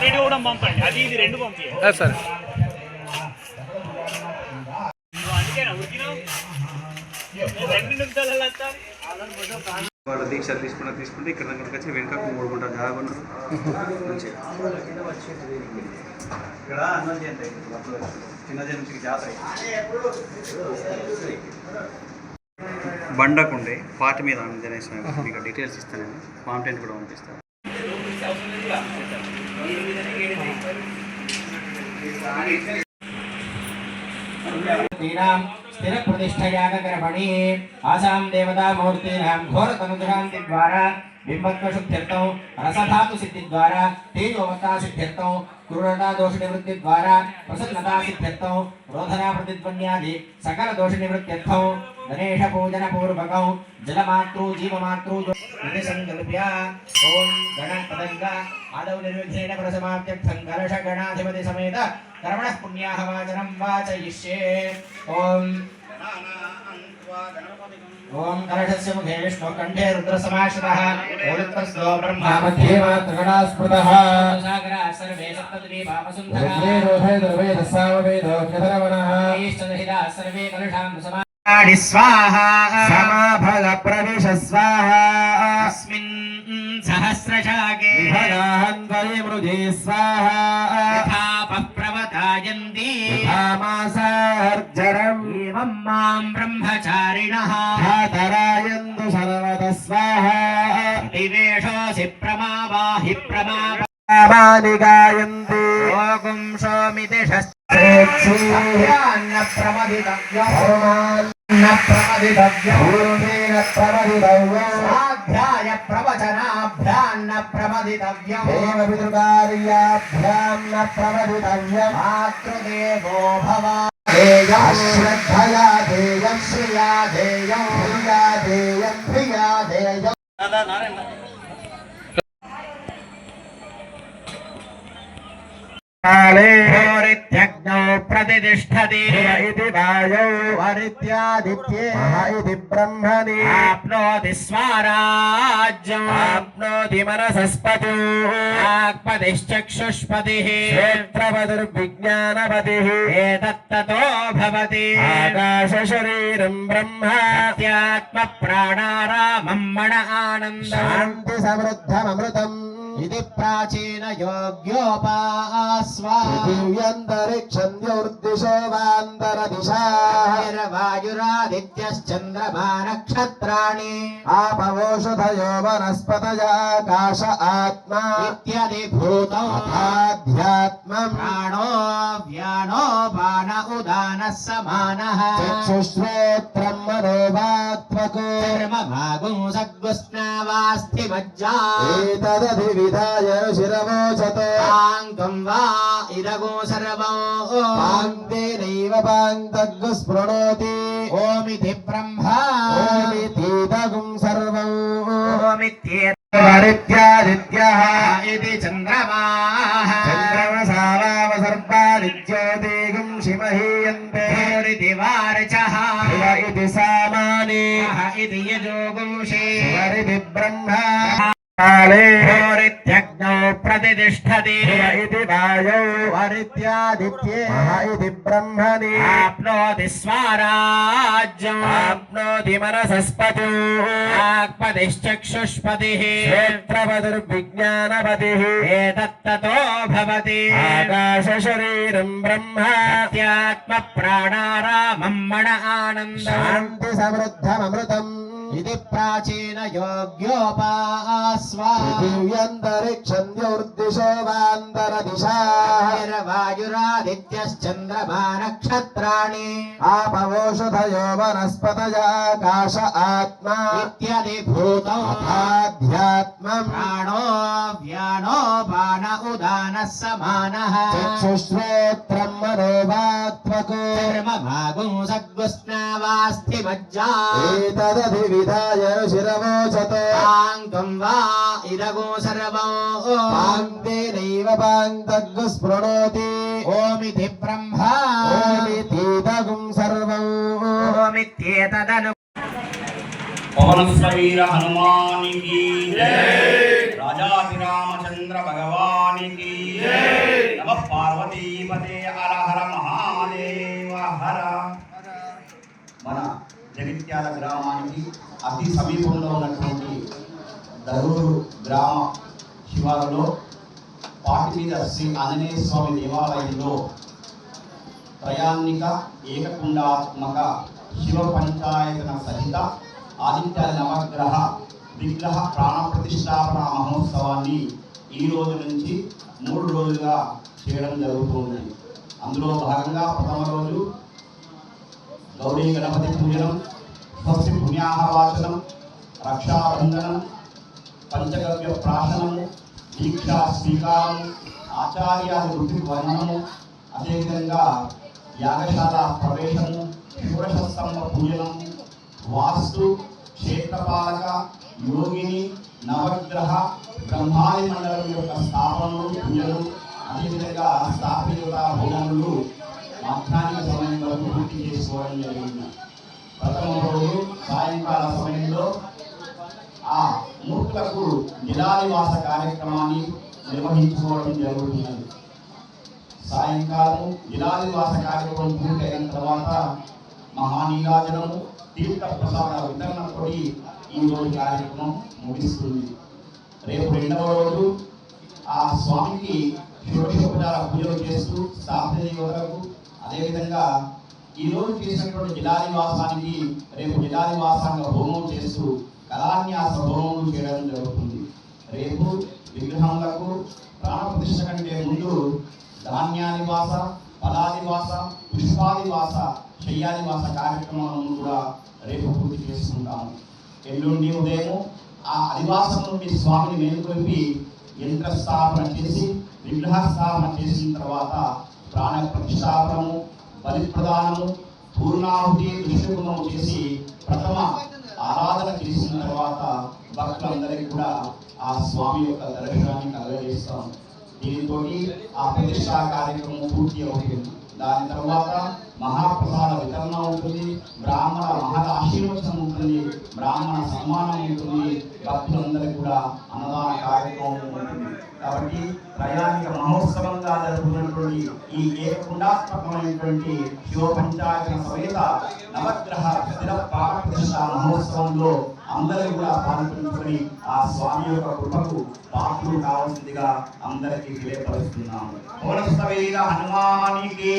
రెండు కూడా పంపండి. అది ఇది రెండు పంపించండి ఆ, సరే. వాళ్ళ దీక్ష తీసుకున్న తీసుకుంటే ఇక్కడ దగ్గరకు వచ్చి వెనుకకు మూడు గుంటలు జాగా ఉన్నారు మంచిగా. ఇక్కడ అన్నం చేయండి. చిన్న జాతర బండకుండే పాట మీద ఆంజనేయ మీకు డీటెయిల్స్ ఇస్తాను నేను కాంటెంట్ కూడా పంపిస్తాను. तीनां स्थिरप्रतिष्ठयाग गर्भणि आसां देवतामूर्तीनां घोरतनुग्रान्तिद्वारा बिंबत्वशुद्ध्यर्थौ रसधातु सिद्धिद्वारा तेजोवता सिद्ध्यर्थौ क्रूरता दोष निवृत्ति द्वारा, प्रसन्नता सिद्ध्यर्थौ रोधना प्रतिद्वन्यादि सकल दोष निवृत्त्यर्थौ गणेश पूजन पूर्वक जलमातृ जीवमातृ संकल्प्य ओम गण पतंग आदौ निर्विघ्नेन प्रसमाप्त्यर्थं कलश गणाधिपति समेत कर्मणः पुण्याः वाचनं वाचयिष्ये। ओम्। ओम कलशस्य मुखे विष्णु कंठे रुद्रसमाश्रितः। ओरुत्रस्तो ब्रह्मा वा त्रिगणास्पृतः सर्वे सप्तद्वीपापसुन्दरः सर्वे कलशां समाणि स्वाहा। सहस्रशाके। स्वाहा। जायन्ति मासार्जरम् एवं माँ ब्रह्मचारिणः। धातरायन्तु सर्वतः स्वाहा। दिवेशोऽसि प्रमदितव्य प्रमदितव्य प्र प्रमदितव्यम् देवपितृकार्याभ्याम् न प्रमदितव्यम् मातृदेवो भव अश्रद्धया देयम् श्रिया देयम् प्रिया देयम् प्रिया देयम् काले అగ్నౌ ప్రతిష్టతి ఇది వాయౌ వరిత్యాదిత్యే ఇది బ్రహ్మని ఆప్నోతి స్వరాజ్యం ఆప్నోతి మనసస్పతి ఆక్పతిశ్చక్షుష్పతి శ్రోత్రపతిర్విజ్ఞానపతి ఏతత్తతో భవతి ఆకాశ శరీరం బ్రహ్మ అత్యాత్మ ప్రాణారామం మన ఆనంద శాంతి సమృద్ధమృతం ఇది ప్రాచీన యోగ్యోపాస్వాంతరిక్షంద్యోర్దిశో వాంతర దిశాయురాదిత్యశ్చంద్రమా నక్షత్రాణి ఆపవోషధయో వనస్పతయాకాశ ఆత్మా. ఇత్యది భూతాధ్యాత్మ ప్రాణో వ్యానో బాణ ఉదాన సమాన. చక్షుశ్రోత్రం మనో భాగం సద్గుస్నావాస్తి మజ్జా విధాయ శిరవోచతాంగం వా ఇరగో సర్వో పాంతే నైవ పాంతగ్గు స్పృణోతి ఓమితి బ్రహ్మ. ఓమితీతగుం సర్వం. ఓమిత్యేత్యాదిత్యః ఇది చంద్రమా. చంద్రమసావావ సర్వాదిత్యోదేగం శివహీయంతే. ఇది వారచః. ఇది సామానే. ఇది యజోగుంషే. ఇది బ్రహ్మ. కాలే प्रतिष्ठति शिव इति वायौ वरित्यादित्ये मह इति ब्रह्मणि आप्नोति स्वाराज्यम् आप्नोति मनसस्पतिः आत्मदिश्चक्षुष्पतिः क्षेत्रपतिर्विज्ञानपतिः एतत्ततो भवति आकाशशरीरम् ब्रह्म अध्यात्मप्राणारामम् मण आनन्दम् ఇది ప్రాచీన యోగ్యోపాస్వాంతరిక్షోవాంతర దిశాయురాదిత్యశ్చంద్రమా నక్షత్రాణి ఆపవోషధయో వనస్పతయాకాశ ఆత్మా. ఇత్యది భూతాధ్యాత్మం ప్రాణో వ్యానో బాణ ఉదాన సమాన. చక్షుశ్రోత్రం మనోవాత్మకో కర్మ భాగం సద్గుస్నావాస్తి మజ్జా ఏతదధి शिरवोचतो त्वं वा इदगो सर्वो पाङ्क्ते नैव पान्तगुस्पृणोति ओमिति ब्रह्मा ओमितीदगुं सर्वम् ओमित्येतदनु पवनस्वीर हनुमानि की राजाधिरामचन्द्र भगवानि की नमः पार्वतीपते हर हर महादेव हर మన జగిత్యాల గ్రామానికి అతి సమీపంలో ఉన్నటువంటి దరూరు గ్రామ శివారులో పాటి మీద శ్రీ ఆంజనేయ స్వామి దేవాలయంలో ప్రయాణిక ఏకకుండాత్మక శివ పంచాయతన సహిత ఆదిత్య నవగ్రహ విగ్రహ ప్రాణ ప్రతిష్టాపన మహోత్సవాన్ని ఈ రోజు నుంచి మూడు రోజులుగా చేయడం జరుగుతుంది అందులో భాగంగా ప్రథమ రోజు గౌరీ గణపతి పూజనం స్వస్తి పుణ్యాహవాచనం రక్షాబంధనం పంచగవ్య ప్రాశనము దీక్షా స్వీకారం ఆచార్యాది వృత్తి వర్ణనము అదేవిధంగా యాగశాల ప్రవేశము షోడశస్తంభ పూజనం వాస్తు క్షేత్రపాలక యోగిని నవగ్రహ బ్రహ్మాది మండలం యొక్క స్థాపనలు పూజలు అదేవిధంగా స్థాపిత హోమములు మధ్యాహ్న సమయం వరకు పూర్తి చేసుకోవడం జరిగింది. ప్రథమ రోజు సాయంకాల సమయంలో ఆ మూర్తకు నిరాదివాస కార్యక్రమాన్ని నిర్వహించుకోవడం జరుగుతున్నది. సాయంకాలం నిరాదివాస కార్యక్రమం పూర్తయిన తర్వాత మహానీరాజనము తీర్థ ప్రసాద వితరణతో ఈ రోజు కార్యక్రమం ముగిస్తుంది. రేపు రెండవ రోజు ఆ స్వామికి షోడశోపచార పూజలు చేస్తూ స్థాపిత వరకు అదేవిధంగా ఈ రోజు చేసినటువంటి జిలాదివాసానికి రేపు జిలాదివాసాంగ హోమం చేస్తూ కళాన్యాస హోమం చేయడం జరుగుతుంది. రేపు విగ్రహములకు ప్రాణప్రతిష్ఠ కంటే ముందు ధాన్యానివాస ఫలాదివాస పుష్పాదివాస శయ్యాదివాస కార్యక్రమాలను కూడా రేపు పూర్తి చేసుకుంటాము. ఎల్లుండి ఉదయం ఆ అధివాసం నుండి స్వామిని మేలుకొల్పి యంత్ర స్థాపన చేసి విగ్రహ స్థాపన చేసిన తర్వాత ప్రాణ ప్రతిష్టాపనము బలి ప్రదానము పూర్ణాహుతి విష్ణుగుణము చేసి ప్రథమ ఆరాధన చేసిన తర్వాత భక్తులందరికీ కూడా ఆ స్వామి యొక్క దర్శనాన్ని కలగజేస్తాం. దీనితో ఆ ప్రతిష్టా కార్యక్రమం పూర్తి అవుతుంది. దాని తర్వాత మహాప్రసాద వితరణ ఉంటుంది బ్రాహ్మణ మహా ఆశీర్వచనం ఉంటుంది బ్రాహ్మణ సన్మానం ఉంటుంది భక్తులందరికీ కూడా అన్నదాన కార్యక్రమం ఉంటుంది. కాబట్టి ప్రయాణిక మహోత్సవ ఈ ఏకకుండాత్మకమైనటువంటి శివ సమేత నవగ్రహ స్థిర ప్రాణ మహోత్సవంలో అందరూ కూడా పాల్గొనుకొని ఆ స్వామి యొక్క కృపకు పాత్రలు కావాల్సిందిగా అందరికీ తెలియపరుస్తున్నాము. హనుమానికి